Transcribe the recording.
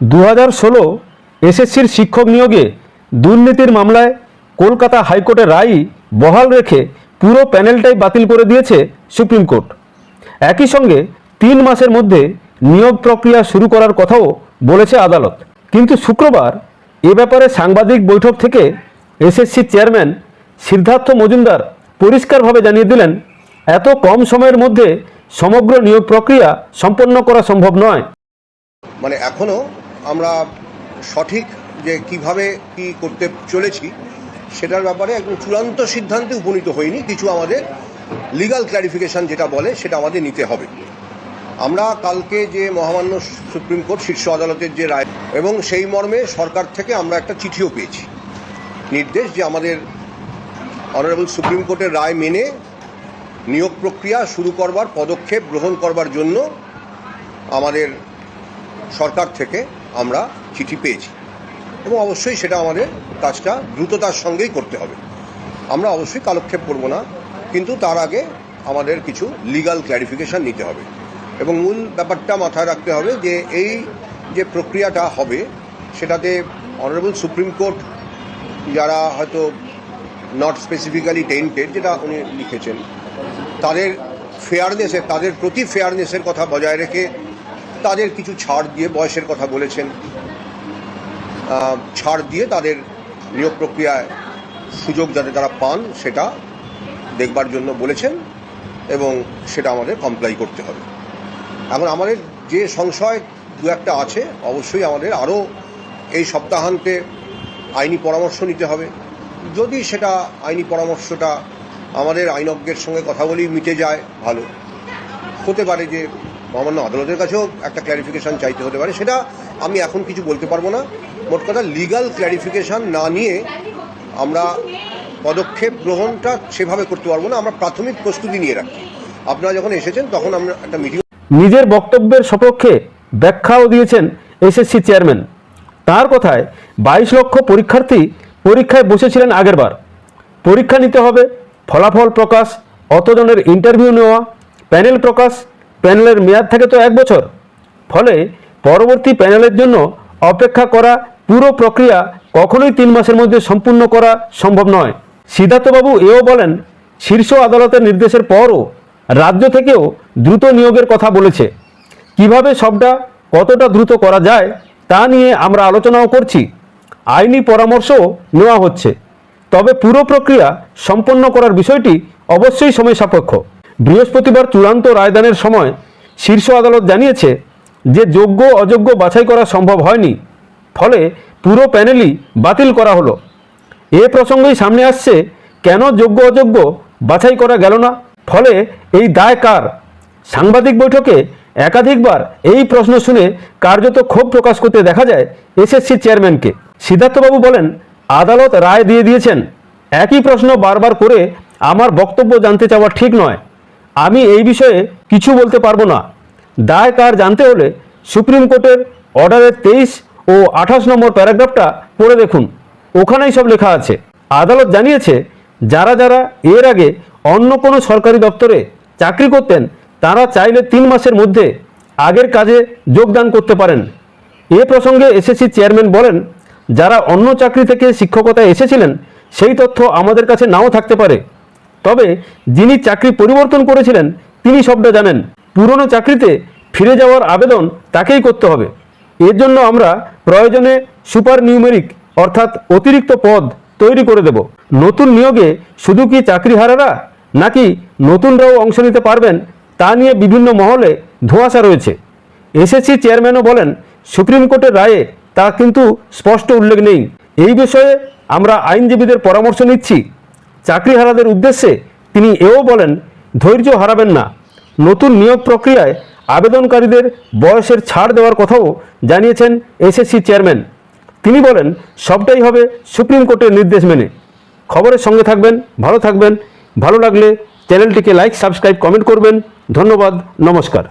দু হাজার ষোলো এসএসসির শিক্ষক নিয়োগে দুর্নীতির মামলায় কলকাতা হাইকোর্টের রায় বহাল রেখে পুরো প্যানেলটাই বাতিল করে দিয়েছে সুপ্রিম কোর্ট। একই সঙ্গে তিন মাসের মধ্যে নিয়োগ প্রক্রিয়া শুরু করার কথাও বলেছে আদালত। কিন্তু শুক্রবার এ ব্যাপারে সাংবাদিক বৈঠক থেকে এসএসসি চেয়ারম্যান সিদ্ধার্থ মজুমদার পরিষ্কারভাবে জানিয়ে দিলেন, এত কম সময়ের মধ্যে সমগ্র নিয়োগ প্রক্রিয়া সম্পন্ন করা সম্ভব নয়। মানে এখনও আমরা সঠিক যে কীভাবে কি করতে চলেছি, সেটার ব্যাপারে একদম চূড়ান্ত সিদ্ধান্তে উপনীত হয়নি কিছু আমাদের লিগাল ক্ল্যারিফিকেশন যেটা বলে, সেটা আমাদের নিতে হবে। আমরা কালকে যে মহামান্য সুপ্রিম কোর্ট শীর্ষ আদালতের যে রায়, এবং সেই মর্মে সরকার থেকে আমরা একটা চিঠিও পেয়েছি। নির্দেশ যে আমাদের অনারেবল সুপ্রিম কোর্টের রায় মেনে নিয়োগ প্রক্রিয়া শুরু করবার, পদক্ষেপ গ্রহণ করবার জন্য আমাদের সরকার থেকে আমরা চিঠি পেয়েছি। এবং অবশ্যই সেটা আমাদের কাজটা দ্রুততার সঙ্গেই করতে হবে। আমরা অবশ্যই কালক্ষেপ করব না, কিন্তু তার আগে আমাদের কিছু লিগাল ক্ল্যারিফিকেশন নিতে হবে। এবং মূল ব্যাপারটা মাথায় রাখতে হবে যে এই যে প্রক্রিয়াটা হবে, সেটাতে অনারেবল সুপ্রিম কোর্ট যারা হয়তো নট স্পেসিফিক্যালি টেন্টেড যেটা উনি লিখেছেন, তাদের ফেয়ারনেসের তাদের প্রতি ফেয়ারনেসের কথা বজায় রেখে তাদের কিছু ছাড় দিয়ে বয়সের কথা বলেছেন। ছাড় দিয়ে তাদের নিয়োগ প্রক্রিয়ায় সুযোগ যাতে তারা পান, সেটা দেখবার জন্য বলেছেন এবং সেটা আমাদের কমপ্লাই করতে হবে। এখন আমাদের যে সংশয় দু একটা আছে, অবশ্যই আমাদের আরও এই সপ্তাহান্তে আইনি পরামর্শ নিতে হবে। যদি সেটা আইনি পরামর্শটা আমাদের আইনজ্ঞের সঙ্গে কথা বলেই মিটে যায়, ভালো। হতে পারে যে মহামান্য আদালতের কাছেও একটা ক্ল্যারিফিকেশন চাইতে হতে পারে। সেটা আমি এখন কিছু বলতে পারব না। মোট কথা লিগাল ক্ল্যারিফিকেশন না নিয়ে আমরা পদক্ষেপ গ্রহণটা সেভাবে করতে পারব না। আমরা প্রাথমিক প্রস্তুতি নিয়ে রাখি। আপনারা যখন এসেছেন তখন আমরা একটা মিটিং নিজের বক্তব্যের সপক্ষে ব্যাখ্যাও দিয়েছেন এসএসসি চেয়ারম্যান। তার কথায় বাইশ লক্ষ পরীক্ষার্থী পরীক্ষায় বসেছিলেন আগেরবার। পরীক্ষা নিতে হবে, ফলাফল প্রকাশ, অতজনের ইন্টারভিউ নেওয়া প্যানেল প্রকাশ প্যানেলের মেয়াদ থাকে তো এক বছর। ফলে পরবর্তী প্যানেলের জন্য অপেক্ষা করা পুরো প্রক্রিয়া কখনোই তিন মাসের মধ্যে সম্পূর্ণ করা সম্ভব নয়। সিদ্ধার্থবাবু এও বলেন, শীর্ষ আদালতের নির্দেশের পরও রাজ্য থেকেও দ্রুত নিয়োগের কথা বলেছে। কীভাবে সবটা, কতটা দ্রুত করা যায়, তা নিয়ে আমরা আলোচনাও করছি। আইনি পরামর্শও নেওয়া হচ্ছে। তবে পুরো প্রক্রিয়া সম্পন্ন করার বিষয়টি অবশ্যই সময় সাপেক্ষ। বৃহস্পতিবার চূড়ান্ত রায়দানের সময় শীর্ষ আদালত জানিয়েছে যে যোগ্য অযোগ্য বাছাই করা সম্ভব হয়নি। ফলে পুরো প্যানেলই বাতিল করা হলো। এ প্রসঙ্গেই সামনে আসছে, কেন যোগ্য অযোগ্য বাছাই করা গেল না? ফলে এই দায় কার? সাংবাদিক বৈঠকে একাধিকবার এই প্রশ্ন শুনে কার্যত ক্ষোভ প্রকাশ করতে দেখা যায় এসএসসি চেয়ারম্যানকে। সিদ্ধার্থবাবু বলেন, আদালত রায় দিয়ে দিয়েছেন। একই প্রশ্ন বারবার করে আমার বক্তব্য জানতে চাওয়া ঠিক নয়। আমি এই বিষয়ে কিছু বলতে পারব না। দায় কার জানতে হলে সুপ্রিম কোর্টের অর্ডারের তেইশ ও আঠাশ নম্বর প্যারাগ্রাফটা পড়ে দেখুন। ওখানেই সব লেখা আছে। আদালত জানিয়েছে, যারা যারা এর আগে অন্য কোনো সরকারি দপ্তরে চাকরি করতেন, তারা চাইলে তিন মাসের মধ্যে আগের কাজে যোগদান করতে পারেন। এ প্রসঙ্গে এসএসসি চেয়ারম্যান বলেন, যারা অন্য চাকরি থেকে শিক্ষকতায় এসেছিলেন, সেই তথ্য আমাদের কাছে নাও থাকতে পারে। তবে যিনি চাকরি পরিবর্তন করেছিলেন, তিনি সবটা জানেন। পুরনো চাকরিতে ফিরে যাওয়ার আবেদন তাকেই করতে হবে। এর জন্য আমরা প্রয়োজনে সুপার নিউমেরিক অর্থাৎ অতিরিক্ত পদ তৈরি করে দেব। নতুন নিয়োগে শুধু কি চাকরিহারারা নাকি নতুনরাও অংশ নিতে পারবেন, তা নিয়ে বিভিন্ন মহলে ধোঁয়াশা রয়েছে। এসএসসি চেয়ারম্যানও বলেন, সুপ্রিম কোর্টের রায়ে তা কিন্তু স্পষ্ট উল্লেখ নেই। এই বিষয়ে আমরা আইনজীবীদের পরামর্শ নিচ্ছি। চাকরিহারাদের উদ্দেশ্যে তিনি এও বলেন, ধৈর্য হারাবেন না। নতুন নিয়োগ প্রক্রিয়ায় আবেদনকারীদের বয়সের ছাড় দেওয়ার কথাও জানিয়েছেন এসএসসি চেয়ারম্যান। তিনি বলেন, সবটাই হবে সুপ্রিম কোর্টের নির্দেশ মেনে। খবরের সঙ্গে থাকবেন, ভালো থাকবেন। ভালো লাগলে চ্যানেলটিকে লাইক, সাবস্ক্রাইব, কমেন্ট করবেন। ধন্যবাদ, নমস্কার।